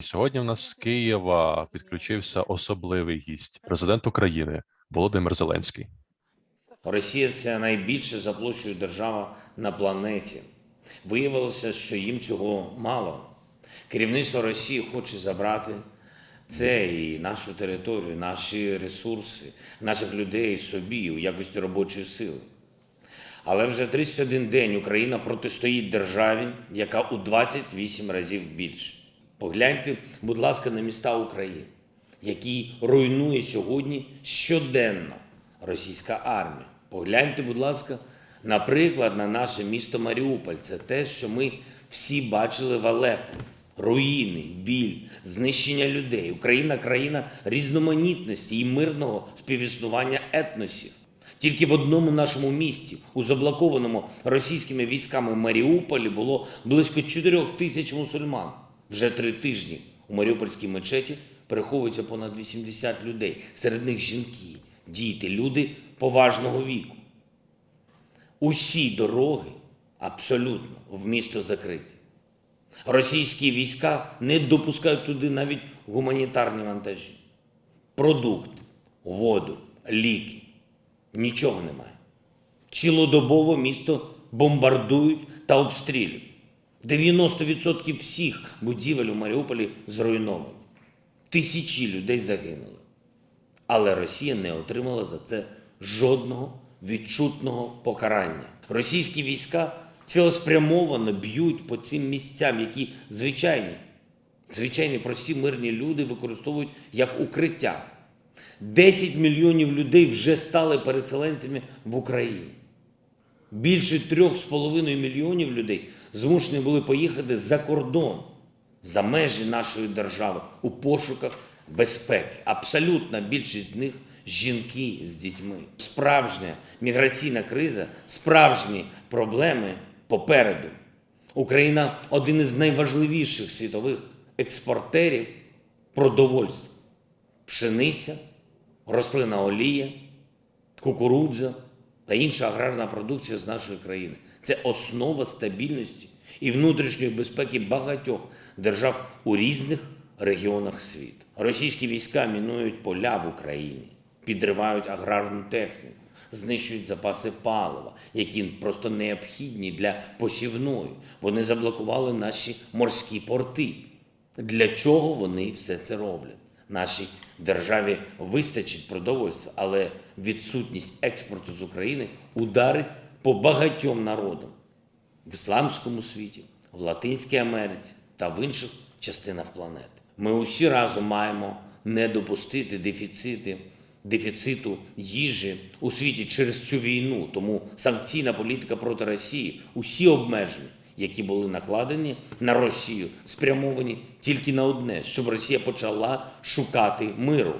Сьогодні в нас з Києва підключився особливий гість, президент України Володимир Зеленський. Росія це найбільша за площею держава на планеті. Виявилося, що їм цього мало. Керівництво Росії хоче забрати це і нашу територію, наші ресурси, наших людей собі у якості робочої сили. Але вже 31 день Україна протистоїть державі, яка у 28 разів більше. Погляньте, будь ласка, на міста України, які руйнує сьогодні щоденно російська армія. Погляньте, будь ласка, наприклад, на наше місто Маріуполь. Це те, що ми всі бачили в Алепо. Руїни, біль, знищення людей. Україна країна різноманітності і мирного співіснування етносів. Тільки в одному нашому місті, у заблокованому російськими військами Маріуполі, було близько 4 тисяч мусульман. Вже три тижні у Маріупольській мечеті переховується понад 80 людей. Серед них жінки, діти, люди поважного віку. Усі дороги абсолютно в місто закриті. Російські війська не допускають туди навіть гуманітарні вантажі. Продукти, воду, ліки. Нічого немає. Цілодобово місто бомбардують та обстрілюють. 90% всіх будівель у Маріуполі зруйновані. Тисячі людей загинули. Але Росія не отримала за це жодного відчутного покарання. Російські війська цілеспрямовано б'ють по цим місцям, які звичайні, звичайні прості мирні люди використовують як укриття. 10 мільйонів людей вже стали переселенцями в Україні. Більше 3,5 мільйонів людей змушені були поїхати за кордон, за межі нашої держави у пошуках безпеки. Абсолютна більшість з них жінки з дітьми. Справжня міграційна криза, справжні проблеми попереду. Україна один із найважливіших світових експортерів продовольства. Пшениця, рослина олія, кукурудза та інша аграрна продукція з нашої країни. Це основа стабільності і внутрішньої безпеки багатьох держав у різних регіонах світу. Російські війська мінують поля в Україні, підривають аграрну техніку, знищують запаси палива, які просто необхідні для посівної. Вони заблокували наші морські порти. Для чого вони все це роблять? Нашій державі вистачить продовольства, але відсутність експорту з України ударить по багатьом народам в ісламському світі, в Латинській Америці та в інших частинах планети. Ми усі разом маємо не допустити дефіцити, дефіциту їжі у світі через цю війну. Тому санкційна політика проти Росії, усі обмеження, які були накладені на Росію, спрямовані тільки на одне, щоб Росія почала шукати миру.